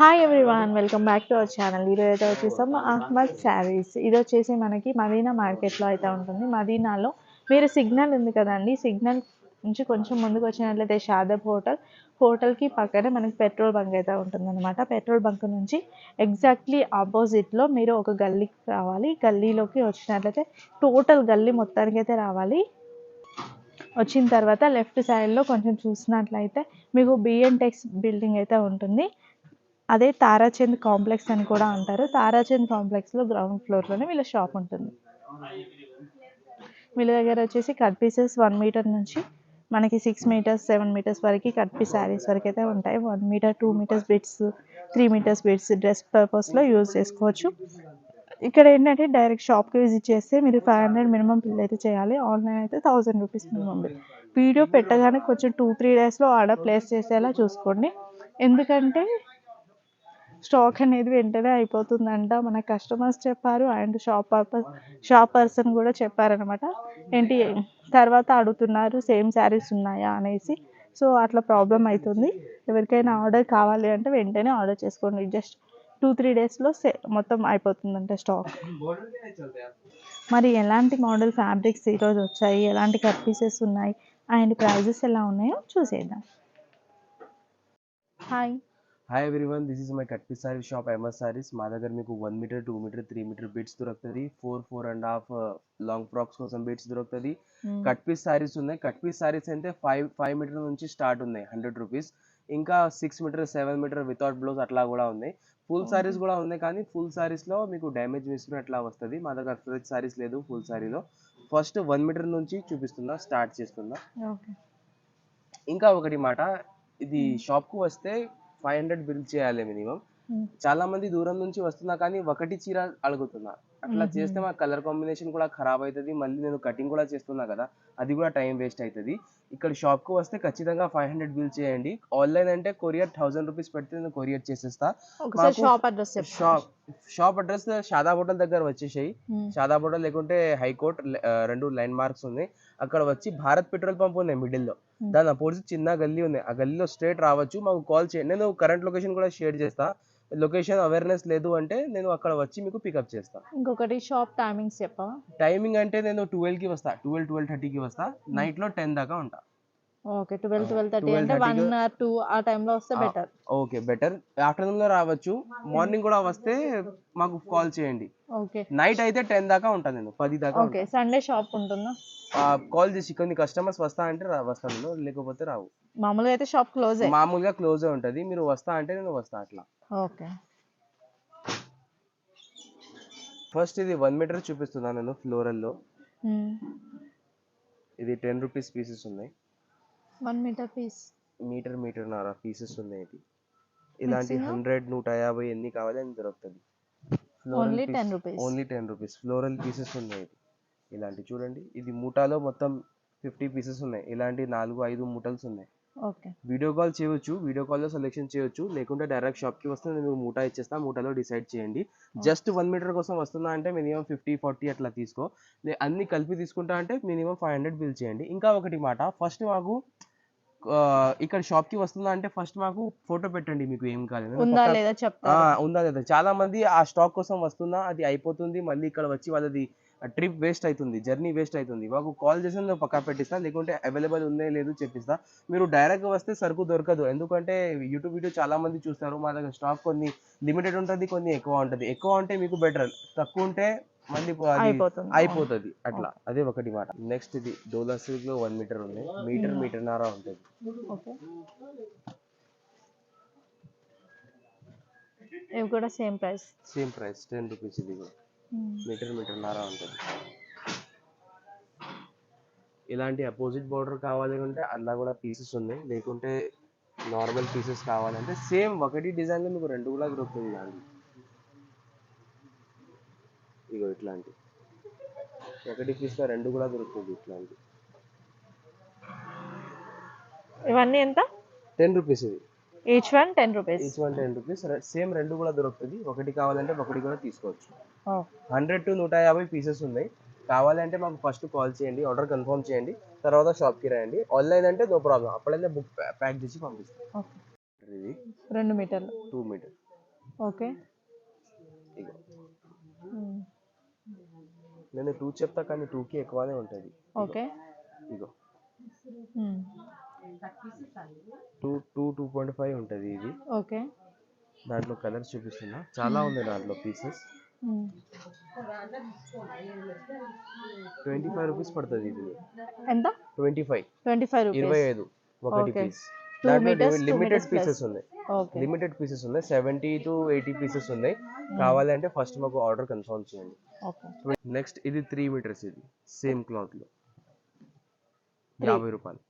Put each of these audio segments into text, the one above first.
Hi everyone welcome back to our channel ఈరోజు అయితే వచ్చేసాము అహ్మద్ శారీస్ ఇది వచ్చేసి మనకి మదీనా మార్కెట్లో అయితే ఉంటుంది. మదీనాలో మీరు సిగ్నల్ ఉంది కదండి. సిగ్నల్ నుంచి కొంచెం ముందుకు వచ్చినట్లయితే షాదబ్ హోటల్ హోటల్కి పక్కనే మనకి పెట్రోల్ బంక్ అయితే ఉంటుందన్నమాట. పెట్రోల్ బంక్ నుంచి ఎగ్జాక్ట్లీ ఆపోజిట్లో మీరు ఒక గల్లీకి రావాలి. గల్లీలోకి వచ్చినట్లయితే టోటల్ గల్లీ మొత్తానికి అయితే రావాలి. వచ్చిన తర్వాత లెఫ్ట్ సైడ్లో కొంచెం చూసినట్లయితే మీకు బిఎన్ టెక్స్ బిల్డింగ్ అయితే ఉంటుంది. అదే తారాచంద్ కాంప్లెక్స్ అని కూడా అంటారు. తారాచంద్ కాంప్లెక్స్లో గ్రౌండ్ ఫ్లోర్లోనే వీళ్ళ షాప్ ఉంటుంది. వీళ్ళ దగ్గర వచ్చేసి కట్ పీసెస్ వన్ మీటర్ నుంచి మనకి సిక్స్ మీటర్స్ సెవెన్ మీటర్స్ వరకు కట్ పీస్ శారీస్ వరకు అయితే ఉంటాయి. One metre two metres bits three metres bits dress పర్పస్లో యూజ్ చేసుకోవచ్చు. ఇక్కడ ఏంటంటే డైరెక్ట్ షాప్కి విజిట్ చేస్తే మీరు ఫైవ్ హండ్రెడ్ మినిమం బిల్ అయితే చేయాలి. ఆన్లైన్ అయితే thousand rupees minimum bill video పెట్టగానే కొంచెం టూ త్రీ డేస్లో ఆర్డర్ ప్లేస్ చేసేలా చూసుకోండి. ఎందుకంటే స్టాక్ అనేది వెంటనే అయిపోతుందంట. మన కస్టమర్స్ చెప్పారు and shop purpose shop person కూడా చెప్పారనమాట ఏంటి తర్వాత అడుగుతున్నారు సేమ్ శారీస్ ఉన్నాయా అనేసి. సో అట్లా ప్రాబ్లం అవుతుంది ఎవరికైనా ఆర్డర్ కావాలి అంటే వెంటనే ఆర్డర్ చేసుకోండి. జస్ట్ టూ త్రీ డేస్లో సే మొత్తం అయిపోతుందంట స్టాక్. మరి ఎలాంటి మోడల్ ఫ్యాబ్రిక్స్ ఈరోజు వచ్చాయి? ఎలాంటి కట్ పీసెస్ ఉన్నాయి? అండ్ ప్రైజెస్ ఎలా ఉన్నాయో చూసేద్దాం. Hi. Hi everyone this is my cut piece sari shop MS saris మా దగ్గర మీకు one metre two metre three metre bits దొరుకుతుంది. Four four and half long frocks కోసం బిట్స్ దొరుకుతుంది. కట్ పీస్ సారీస్ ఉన్నాయి. కట్ పీస్ సారీస్ అయితే ఫైవ్ ఫైవ్ మీటర్ నుంచి start ఉన్నాయి హండ్రెడ్ రూపీస్ ఇంకా six metre seven metre without blouse అట్లా కూడా ఉన్నాయి. ఫుల్ సారీస్ కూడా ఉన్నాయి కానీ ఫుల్ సారీస్లో మీకు డ్యామేజ్ మిస్ప్రింట్ అట్లా వస్తుంది. మా దగ్గర ఫ్రెష్ సారీస్ లేదు ఫుల్ సారీలో ఫస్ట్ వన్ మీటర్ నుంచి చూపిస్తున్నా స్టార్ట్ చేస్తున్నా. ఓకే ఇంకా ఒకటి మాట ఇది షాప్కు వస్తే ఫైవ్ హండ్రెడ్ బిల్ చేయాలి మినిమం. చాలా మంది దూరం నుంచి వస్తున్నా కానీ ఒకటి చీర అడుగుతున్నా. అట్లా. చేస్తే మా కలర్ కాంబినేషన్ కూడా ఖరాబ్ అవుతుంది. మళ్ళీ నేను కటింగ్ కూడా చేస్తున్నా కదా అది కూడా టైం వేస్ట్ అవుతుంది. ఇక్కడ షాప్కు వస్తే ఖచ్చితంగా ఫైవ్ హండ్రెడ్ బిల్ చేయండి. ఆన్లైన్ అంటే కొరియర్ థౌసండ్ రూపీస్ పెడితే నేను కొరియర్ చేసేస్తా. Shop address shop shop address Shadab hotel దగ్గర వచ్చేసాయి. షాదా హోటల్ లేకుంటే హైకోర్ట్ రెండు ల్యాండ్ మార్క్స్ ఉన్నాయి. అక్కడ వచ్చి భారత్ పెట్రోల్ పంప్ ఉంది మిడిల్లో Hmm. దాని అపోజిట్ చిన్న గల్లీ ఉంది. ఆ గల్లీలో స్ట్రేట్ రావచ్చు. మాకు కాల్ చేయండి. నేను కరెంట్ లొకేషన్ కూడా షేర్ చేస్తా. లొకేషన్ అవేర్నెస్ లేదు అంటే నేను అక్కడ వచ్చి మీకు పికప్ చేస్తా. ఇంకొకటి షాప్ టైమింగ్స్ చెప్పవా? టైమింగ్ అంటే నేను ట్వెల్వ్కి వస్తా. ట్వెల్వ్ ట్వెల్వ్ థర్టీకి వస్తా. నైట్లో టెన్ దాకా ఉంటా. ఓకే ట్వెల్వ్ ట్వెల్వ్ థర్టీ 12, అంటే వన్ 30 ఆర్ టూ ఆ టైంలో వస్తే బెటర్ ఓకే బెటర్ ఆఫ్టర్నూన్లో రావచ్చు. మార్నింగ్ కూడా వస్తే మాకు కాల్ చేయండి. ఓకే. నైట్ అయితే టెన్ దాకా ఉంటాను నేను పది దాకా. ఓకే సండే షాప్ ఉంటుందా? కాల్ చేసి కొన్ని కస్టమర్స్ వస్తా అంటే రా- వస్తాను లేకపోతే రావు. మామూలుగా అయితే షాప్ క్లోజ్ మామూలుగా క్లోజ్ ఉంటది. మీరు వస్తా అంటే నేను వస్తా అట్లా. ఓకే. ఫస్ట్ ఇది వన్ మీటర్ చూపిస్తున్నాను నేను ఫ్లోరల్లో. ఇది టెన్ రూపీస్ పీసెస్ ఉన్నాయి. One metre piece. Metre metre నార పీసెస్ ఉన్నాయి ఇది. ఇలాంటి Mixing ఆ? హండ్రెడ్ నూట యాభై ఎన్ని కావాలి అని దొరుకుతుంది. Only ten rupees only ten rupees floral pieces ఉన్నాయి ఇది. ఇలాంటి చూడండి. ఇది మూటాలో మొత్తం ఫిఫ్టీ పీసెస్ ఉన్నాయి. ఇలాంటి నాలుగు ఐదు మూటల్స్ ఉన్నాయి. ఓకే. వీడియో కాల్ చేయొచ్చు వీడియో కాల్లో సెలెక్షన్ చేయొచ్చు. లేకుంటే డైరెక్ట్ షాప్కి వస్తే నేను మూటా ఇచ్చేస్తా మూటాలో డిసైడ్ చేయండి. జస్ట్ వన్ మీటర్ కోసం వస్తున్నా అంటే మినిమం ఫిఫ్టీ ఫార్టీ అట్లా తీసుకో. అన్ని కలిపి తీసుకుంటా అంటే మినిమం ఫైవ్ హండ్రెడ్ బిల్ చేయండి. ఇంకా ఒకటి మాట ఫస్ట్ మాకు ఇక్కడ షాప్కి వస్తుందా అంటే ఫస్ట్ మాకు ఫోటో పెట్టండి మీకు ఏం నేను ఉందా లేదా? చాలా మంది ఆ స్టాక్ కోసం వస్తున్నా అది అయిపోతుంది మళ్ళీ ఇక్కడ వచ్చి వాళ్ళది ట్రిప్ వేస్ట్ అవుతుంది జర్నీ వేస్ట్ అవుతుంది. మాకు కాల్ చేసి నేను పక్కా పెట్టిస్తా లేకుంటే అవైలబుల్ ఉందే లేదు చెప్పిస్తా. మీరు డైరెక్ట్ వస్తే సరుకు దొరకదు ఎందుకంటే యూట్యూబ్ వీడియో చాలా మంది చూస్తారు మా దగ్గర స్టాక్ కొన్ని లిమిటెడ్ ఉంటుంది కొన్ని ఎక్కువ ఉంటుంది. ఎక్కువ ఉంటే మీకు బెటర్ తక్కువ ఉంటే మళ్ళీ అయిపోతుంది. అట్లా. అదే ఒకటి మాట. నెక్స్ట్ ఇది డోలా సిల్క్లో వన్ మీటర్ ఉంది. మీటర్ మీటర్ నారా ఉంటుంది. ఓకే. ఇవి కూడా same price same price ten rupees ఇది కూడా. మీటర్ మీటర్ నారా ఉంటుంది. ఇలాంటి అపోజిట్ బార్డర్ కావాలి అంటే అలా కూడా పీసెస్ ఉన్నాయి. లేకుంటే నార్మల్ పీసెస్ కావాలంటే సేమ్ ఒకటి డిజైన్లో మీకు రెండు కూడా దొరుకుతుంది దాంట్లో ఇగో ఇట్లాంటి. ఒకటి పీస్లో రెండు కూడా దొరుకుతుంది ఇట్లాంటి. ఇవన్నీ ఎంత? టెన్ రూపీస్ ఇది. Each one ten rupees each one ten rupees same రెండు కూడా దొరుకుతుంది ఒకటి కావాలంటే ఒకటి కూడా తీసుకోవచ్చు. హండ్రెడ్ టు నూట యాభై పీసెస్ ఉన్నాయి. కావాలంటే మాకు ఫస్ట్ కాల్ చేయండి ఆర్డర్ కన్ఫర్మ్ చేయండి తర్వాత షాప్కి రాయండి. ఆన్లైన్ అంటే నో ప్రాబ్లం అప్పుడైతే బుక్ ప్యాక్ చేసి పంపిస్తాం. ఇది రెండు మీటర్లు. Two metre. ఓకే. నేను టూ చెప్తా కానీ టూకి ఎక్కువనే ఉంటుంది. ఓకే. ఇగో. Two two two point five ఉంటుంది ఇది. ఓకే. దాంట్లో కలర్స్ చూపిస్తున్నా. చాలా ఉంది దాంట్లో పీసెస్. ట్వంటీ ఫైవ్ రూపీస్ పడుతుంది ఇది. ఎంత? Twenty five. ట్వంటీ ఫైవ్ ఇరవై ఐదు ఒకటి. Piece limited. పీసెస్ ఉన్నాయి. లిమిటెడ్ పీసెస్ ఉన్నాయి. సెవెంటీ టు ఎయిటీ పీసెస్ ఉన్నాయి. కావాలంటే ఫస్ట్ మాకు ఆర్డర్ కన్ఫర్మ్ చేయండి. నెక్స్ట్ ఇది త్రీ మీటర్స్ ఇది సేమ్ క్లాత్లో. యాభై రూపాయలు.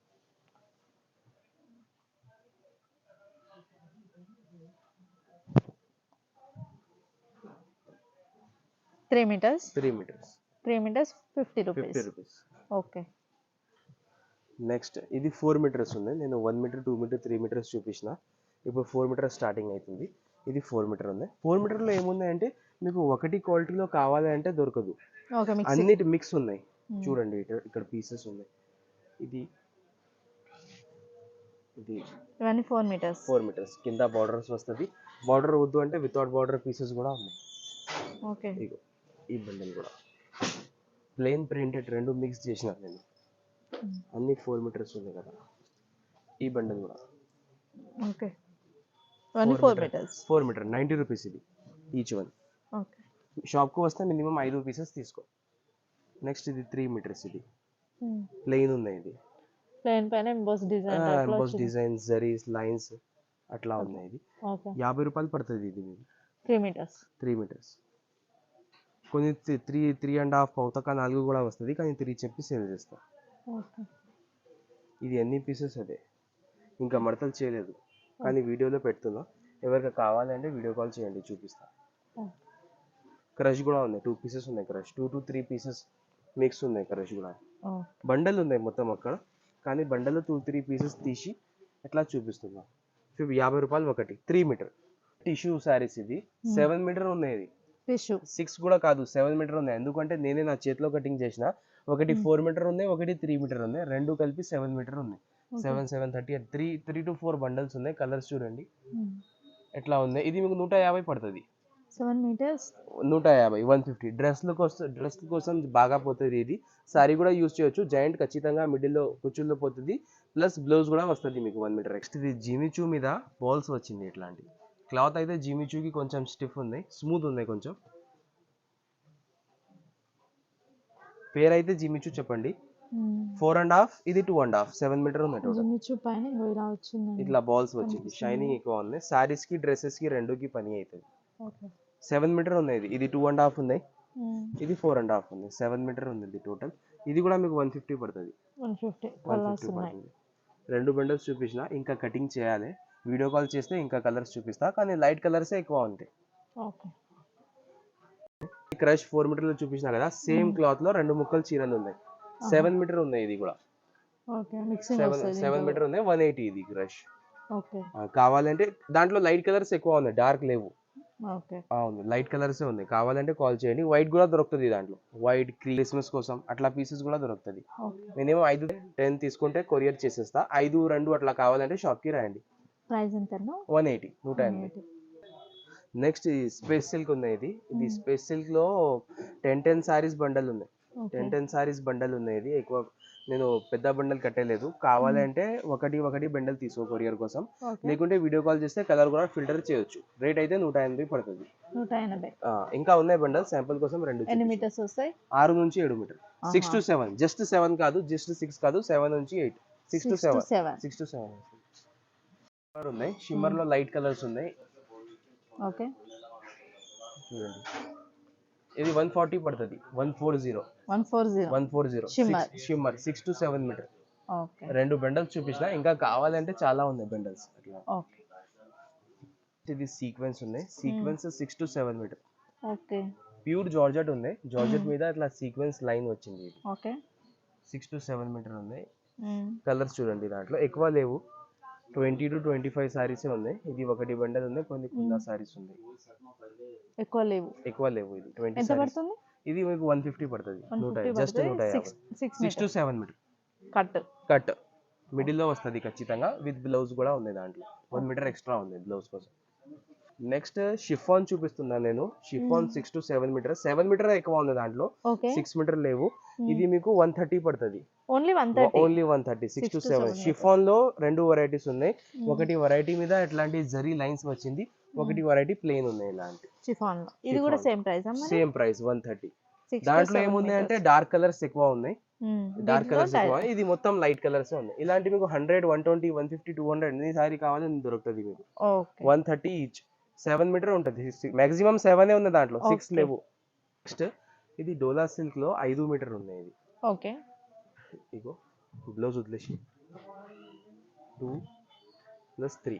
Three metres three metres three metres fifty fifty rupees rupees okay next ఇది ఫోర్ మీటర్స్ ఉంది. నేను one metre two metre three metres చూపించిన ఇప్పుడు ఫోర్ మీటర్ స్టార్టింగ్ అవుతుంది. ఇది ఫోర్ మీటర్ ఉంది. ఫోర్ మీటర్లో ఏముంది అంటే మీకు ఒకటి క్వాలిటీలో కావాలి అంటే దొరకదు. అన్నిటి మిక్స్ ఉన్నాయి. చూడండి ఇక్కడ ఇక్కడ పీసెస్ ఉన్నాయి. ఇది ఇది ఇవన్నీ ఫోర్ మీటర్స్ ఫోర్ మీటర్స్ కింద బార్డర్స్ వస్తుంది. బార్డర్ వద్దు అంటే వితౌట్ బార్డర్ పీసెస్ కూడా ఉన్నాయి. ఓకే ఇగో ఈ బండల్ కూడా. ప్లెయిన్ ప్రింటెడ్ రెండు మిక్స్ చేసిన నేను. అన్ని ఫోర్ మీటర్స్ ఉన్నాయి కదా. ఈ బండల్ కూడా. Okay. Four metres four metre ninety rupees ఇది ఈచ్ వన్ షాప్కి వస్తే మినిమం ఐదు పీసెస్ తీసుకో. నెక్స్ట్ ఇది త్రీ మీటర్స్ ఇది. ప్లెయిన్ ఉన్నాయి ఇది. ప్లేన్ పైన ఎంబోస్ డిజైన్ ఎంబోస్ డిజైన్స్ జరీస్ లైన్స్ అట్లా ఉన్నాయి ఇది. ఓకే. యాభై రూపాయలు పడుతుంది ఇది. త్రీ మీటర్స్ త్రీ మీటర్స్ కొన్ని త్రీ త్రీ అండ్ హాఫ్ అవుతాక నాలుగు కూడా వస్తుంది. కానీ త్రీ చెప్పి సేల్ చేస్తా. ఇది ఎన్ని పీసెస్ అదే. ఇంకా మడతలు చేయలేదు. కానీ వీడియోలో పెడుతున్నా. ఎవరికి కావాలంటే వీడియో కాల్ చేయండి చూపిస్తా. క్రష్ కూడా ఉన్నాయి. టూ పీసెస్ ఉన్నాయి crush two to three pieces mix ఉన్నాయి క్రష్ కూడా. బండల్ ఉన్నాయి మొత్తం అక్కడ. కానీ బండల్ టూ త్రీ పీసెస్ తీసి ఎట్లా చూపిస్తున్నా. యాభై రూపాయలు ఒకటి. త్రీ మీటర్ టిష్యూ శారీస్ ఇది సెవెన్ మీటర్ ఉన్నాయి ఇది. టిష్యూ సిక్స్ కూడా కాదు సెవెన్ మీటర్ ఉన్నాయి. ఎందుకంటే నేనే నా చేతిలో కటింగ్ చేసిన. ఒకటి ఫోర్ మీటర్ ఉంది ఒకటి త్రీ మీటర్ ఉంది. రెండు కలిపి సెవెన్ మీటర్ ఉంది seven seven thirty three three to four bundles ఉన్నాయి కలర్స్ చూడండి. ఎట్లా ఉంది? ఇది మీకు నూట యాభై పడుతుంది. Seven metres? నూట యాభై వన్ ఫిఫ్టీ. డ్రెస్ల కోసం డ్రెస్ కోసం బాగా పోతుంది ఇది. సారీ కూడా యూజ్ చేయొచ్చు. జాయింట్ ఖచ్చితంగా మిడిల్లో కుచ్చుల్లో పోతుంది. ప్లస్ బ్లౌజ్ కూడా వస్తుంది మీకు వన్ మీటర్. నెక్స్ట్ ఇది జిమిచూ మీద బాల్స్ వచ్చింది ఇట్లాంటి క్లాత్ అయితే జిమిచూకి కొంచెం స్టిఫ్ ఉంది. స్మూత్ ఉంది కొంచెం. పేరు అయితే జిమిచూ చెప్పండి. ఫోర్ అండ్ హాఫ్ ఇది two and half seven metre ఉంది పైన ఇలా ఇట్లా బాల్స్ వచ్చింది. షైనింగ్ ఎక్కువ ఉంది. సారీస్కి డ్రెస్సెస్కి రెండుకి పని అవుతుంది సెవెన్ మీటర్ ఉంది ఇది. ఇది టూ అండ్ హాఫ్ ఉంది. ఇది ఫోర్ అండ్ హాఫ్ ఉంది. సెవెన్ మీటర్ ఉంది ఇది టోటల్ ఇది కూడా మీకు వన్ ఫిఫ్టీ పడుతుంది. వన్ ఫిఫ్టీ పడుతుంది. రెండు బండల్స్ చూపించిన. ఇంకా కటింగ్ చేయాలి. వీడియో కాల్ చేస్తే ఇంకా కలర్స్ చూపిస్తా కానీ లైట్ కలర్సే ఎక్కువ ఉంటాయి. ఓకే. క్రష్ ఫోర్ మీటర్లో చూపించిన కదా సేమ్ క్లాత్లో రెండు ముక్కలు చీరలు ఉన్నాయి. సెవెన్ మీటర్ ఉన్నాయి ఇది కూడా. సెవెన్ మీటర్ ఉన్నాయి వన్ ఎయిటీ ఇది క్రష్. కావాలంటే దాంట్లో లైట్ కలర్స్ ఎక్కువ ఉన్నాయి డార్క్ లేవు. ఉంది లైట్ కలర్సే ఉంది కావాలంటే కాల్ చేయండి. వైట్ కూడా దొరుకుతుంది దాంట్లో. వైట్ క్రిస్మస్ కోసం అట్లా పీసెస్ కూడా దొరుకుతుంది. మినిమం ఐదు టెన్ తీసుకుంటే కొరియర్ చేసేస్తా. ఐదు రెండు అట్లా కావాలంటే షాప్కి రాయండి. ప్రైస్ ఎంతనో? వన్ ఎయిటీ నూట ఎనభై. నెక్స్ట్ స్పేస్ సిల్క్ ఉన్నాయి ఇది ఇది స్పేస్ సిల్క్లో టెన్ టెన్ సారీస్ బండల్ ఉన్నాయి. టెన్ టెన్ సారీస్ బండల్ ఉన్నాయి ఇది ఎక్కువ నేను పెద్ద బండల్ కట్టలేదు. కావాలంటే ఒకటి ఒకటి బండల్ తీసుకో కొరియర్ కోసం. లేకుంటే వీడియో కాల్ చేస్తే కలర్ కూడా ఫిల్టర్ చేయొచ్చు. రేట్ అయితే నూట ఎనభై పడుతుంది. ఇంకా ఉన్నాయి బండల్. శాంపుల్ కోసం రెండు. మీటర్స్ వస్తాయి? ఆరు నుంచి ఏడు metre. Six to seven. Just seven కాదు జస్ట్ సిక్స్ కాదు సెవెన్ నుంచి eight. Six to seven. Six to seven. ఉన్నాయి. షిమ్మర్లో లైట్ కలర్స్ ఉన్నాయి. ఓకే చూడండి. ఇది వన్ ఫార్టీ పడుతుంది. One four zero one four zero one four zero Shimmer. Shimmer six to seven metre okay రెండు bundles చూపించిన. ఇంకా కావాలంటే చాలా ఉన్నాయి బెండల్స్ ఇది సీక్వెన్స్ ఉన్నాయి. Sequins six to seven metre okay pure georgette ఉంది. జార్జెట్ మీద ఇట్లా సీక్వెన్స్ లైన్ వచ్చింది. Okay six to seven metre ఉంది కలర్స్ చూడండి దాంట్లో. ఎక్కువ లేవు. ట్వంటీ టు ట్వంటీ ఫైవ్ సారీసే ఉన్నాయి. ఇది ఒకటి బండల్ ఉంది కొన్ని కుందా సారీస్ ఉంది. ఎక్కువ లేవు. ఎక్కువ లేవు ఇది ట్వంటీ ఎంత పడుతుంది? ఇది మీకు వన్ ఫిఫ్టీ పడుతుంది నూట జస్ట్ నూట six to seven metre. Cut. Cut. మిడిల్లో వస్తుంది ఖచ్చితంగా విత్ బ్లౌజ్ కూడా ఉంది దాంట్లో. వన్ మీటర్ ఎక్స్ట్రా ఉంది బ్లౌజ్ కోసం. నెక్స్ట్ షిఫాన్ చూపిస్తున్నాను నేను. Chiffon. Six to seven metre. Seven metre ఎక్కువ ఉంది దాంట్లో. సిక్స్ మీటర్ లేవు. ఇది మీకు వన్ థర్టీ పడుతుంది. Only one thirty? Six to seven. షిఫాన్లో రెండు వెరైటీస్ ఉన్నాయి. ఒకటి వెరైటీ మీద ఎట్లాంటి జరీ లైన్స్ వచ్చింది. ఒకటి వెరైటీ ప్లెయిన్ ఉన్నాయి ఇలాంటి. చిఫాన్ ఇది కూడా. Same price same price one thirty దాంట్లో ఏముంది అంటే డార్క్ కలర్స్ ఎక్కువ ఉన్నాయి. డార్క్ కలర్స్ ఎక్కువ ఇది మొత్తం లైట్ కలర్స్ ఉన్నాయి. ఇలాంటి మీకు hundred one twenty one fifty two hundred ఎన్ని సారీ కావాలని దొరుకుతుంది మీకు. One thirty each seven metre ఉంటుంది. మాక్సిమం సెవెన్ ఉంది దాంట్లో. సిక్స్. లేవు. నెక్స్ట్ ఇది డోలా సిల్క్లో ఐదు మీటర్ ఉన్నాయి ఇది. ఓకే. ఇగో బ్లౌజ్ వదిలేసి two plus three.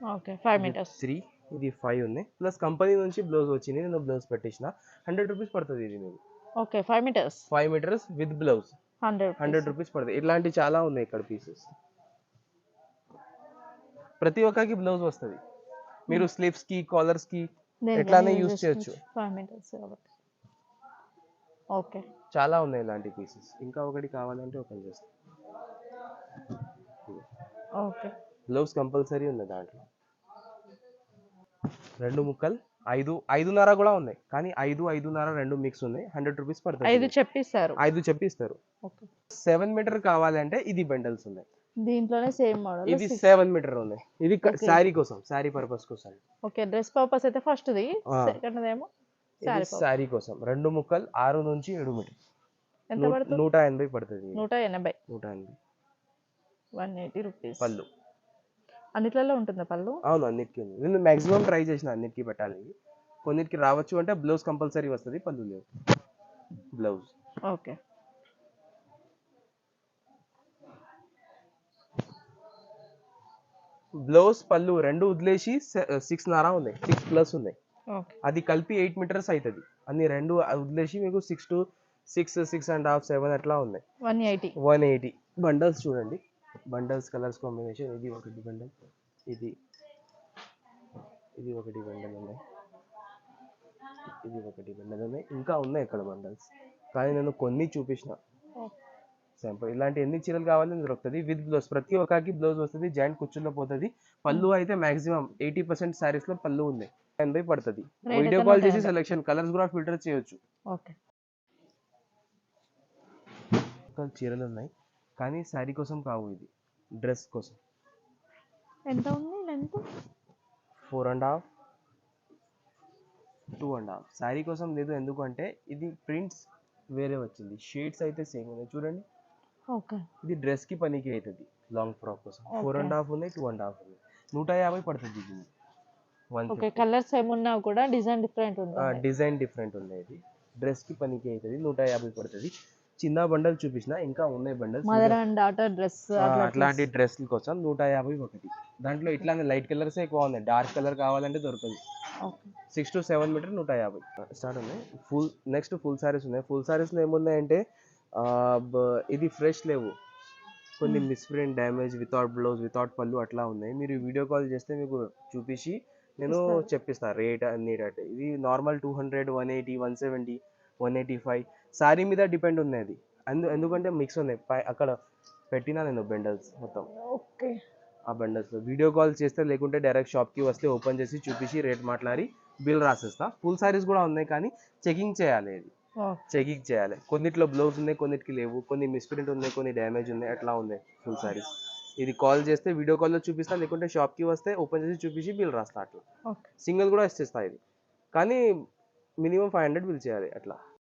Okay five metres. Three ఇది ఫైవ్ ఉంది ప్లస్ కంపెనీ నుంచి బ్లౌజ్ వచ్చింది నేను బ్లౌజ్ పెట్టేసిన. హండ్రెడ్ రూపీస్ పడుతుంది ఇది మీకు. Okay five metres. Five metres with blouse. Hundred hundred rupees పడుతుంది. ఇట్లాంటి చాలా ఉన్నాయి ఇక్కడ పీసెస్. ప్రతి ఒక్కరికి బ్లౌజ్ వస్తుంది. మీరు స్లీవ్స్కి కాలర్స్కి ఎట్లానే use చేయొచ్చు. ఓకే చాలా ఉన్నాయి ఇలాంటి పీసెస్ ఇంకా ఒకటి కావాలంటే ఓపెన్ చేస్తాం. ఓకే బ్లౌజ్ కంపల్సరీ ఉంది దాంట్లో. రెండు ముక్కలు ఐదు ఐదున్నర కూడా ఉన్నాయి. కానీ ఐదు ఐదున్నర రెండు మిక్స్ ఉన్నాయి. హండ్రెడ్ రూపీస్ ఐదు పడుతుంది చెప్పిస్తారు. ఐదు చెప్పిస్తారు. సెవెన్ మీటర్ కావాలంటే ఇది బండల్స్ ఉన్నాయి. దీంట్లోనే సేమ్ మోడల్ ఇది సెవెన్ మీటర్ ఉన్నాయి ఇది. శారీ కోసం శారీ పర్పస్ కోసం. ఓకే డ్రెస్ పర్పస్ అయితే ఫస్ట్ది ఆ. సెకండ్ ఏమో శారీ శారీ కోసం. రెండు ముక్కలు ఆరు నుంచి ఏడు మీటర్ ఎంత పడుతుంది? నూట ఎనభై పడుతుంది. నూట ఎనభై. నూట ఎనభై. One eighty rupees. పళ్ళు. అన్నిట్లలో ఉంటుందా పళ్ళు? అవును అన్నిటికీ ఉంది. నేను మాక్సిమం ట్రై చేసిన అన్నిటికీ పెట్టాలి కొన్నిటికి రావచ్చు అంటే బ్లౌజ్ కంపల్సరీ వస్తుంది పళ్ళు లేవు. బ్లౌజ్ ఓకే బ్లౌజ్ పళ్ళు రెండు వదిలేసి సిక్స్ నారా ఉన్నాయి. సిక్స్ ప్లస్ ఉన్నాయి. అది కలిపి ఎయిట్ మీటర్స్ అవుతుంది అన్ని రెండు వదిలేసి మీకు six to six six and half seven అట్లా ఉన్నాయి. One eighty one eighty bundles చూడండి. బండల్స్ కలర్స్ కాంబినేషన్ ఇది ఒకటి బండల్ ఇది ఇది ఒకటి బండల్ ఉన్నాయి. ఇది ఒకటి బండల్ ఉన్నాయి. ఇంకా ఉన్నాయి ఇక్కడ బండల్స్ కానీ నేను కొన్ని చూపించిన. శాంపుల్ ఇలాంటి ఎన్ని చీరలు కావాలని దొరుకుతుంది. విత్ బ్లౌజ్ ప్రతి ఒక్కరికి బ్లౌజ్ వస్తుంది. జాయింట్ కుర్చీలో పోతుంది. పళ్ళు అయితే మాక్సిమం ఎయిటీ పర్సెంట్ సారీస్లో పళ్ళు ఉంది. ఎనభై పడుతుంది. వీడియో కాల్ చేసి. సెలెక్షన్ కలర్స్ కూడా ఫిల్టర్ చేయొచ్చు. చీరలు ఉన్నాయి. కానీ శారీ కోసం కావు ఇది. డ్రెస్ కోసం. ఎంత ఉంది length four and half two and half sari కోసం లేదు. ఎందుకంటే ఇది ప్రింట్స్ వేరే వచ్చింది. షేడ్స్ అయితే సేమ్ ఉన్నాయి. చూడండి. ఇది డ్రెస్కి పనికి అవుతుంది లాంగ్ ఫ్రాక్ కోసం. ఫోర్. అండ్ హాఫ్ ఉన్నాయి టూ అండ్ హాఫ్ ఉన్నాయి. నూట యాభై పడుతుంది ఇది. ఓకే కలర్స్ ఏమున్నా కూడా డిజైన్ డిఫరెంట్ ఉంటుంది? డిజైన్ డిఫరెంట్ ఉన్నాయి ఇది. డ్రెస్కి పనికి అవుతుంది నూట యాభై పడుతుంది. చిన్న బండల్ చూపించిన ఇంకా ఉన్నాయి bundles mother and daughter dress అట్లాంటి డ్రెస్ల కోసం నూట యాభై ఒకటి. దాంట్లో ఇట్లానే లైట్ కలర్స్ ఎక్కువ ఉన్నాయి. డార్క్ కలర్ కావాలంటే దొరకదు. Okay. Six to seven metre నూట యాభై. స్టార్ట్ ఉన్నాయి. ఫుల్ నెక్స్ట్ ఫుల్ సారీస్ ఉన్నాయి. ఫుల్ సారీస్లో ఏమున్నాయంటే ఆ, బ- ఇది ఫ్రెష్ లేవు. కొన్ని Hmm. Misprint damage without blouse without పళ్ళు అట్లా ఉన్నాయి. మీరు వీడియో కాల్ చేస్తే మీకు చూపించి నేను. చెప్పిస్తాను రేట్ అన్ని రేట్ ఇది normal two hundred one eighty one seventy one eighty five sari మీద డిపెండ్ ఉన్నాయి అది. అందు ఎందుకంటే మిక్స్ ఉన్నాయి. అక్కడ పెట్టినా నేను బెండల్స్ మొత్తం. ఓకే. ఆ బండల్స్ వీడియో కాల్ చేస్తే లేకుంటే డైరెక్ట్ షాప్కి వస్తే ఓపెన్ చేసి చూపించి రేట్ మాట్లాడి బిల్ రాసేస్తా. ఫుల్ సారీస్ కూడా ఉన్నాయి కానీ చెకింగ్ చేయాలి ఇది చెకింగ్ చేయాలి. కొన్నిట్లో బ్లౌజ్ ఉన్నాయి కొన్నిటికి లేవు. కొన్ని మిస్ప్రింట్ ఉన్నాయి కొన్ని డ్యామేజ్ ఉన్నాయి. అట్లా ఉన్నాయి ఫుల్ సారీస్. ఇది కాల్ చేస్తే వీడియో కాల్లో చూపిస్తా లేకుంటే షాప్కి వస్తే ఓపెన్ చేసి చూపించి బిల్ రాస్తా అట్లా. సింగిల్ కూడా ఇచ్చేస్తా ఇది. కానీ మినిమం ఫైవ్ హండ్రెడ్ బిల్ చేయాలి అట్లా.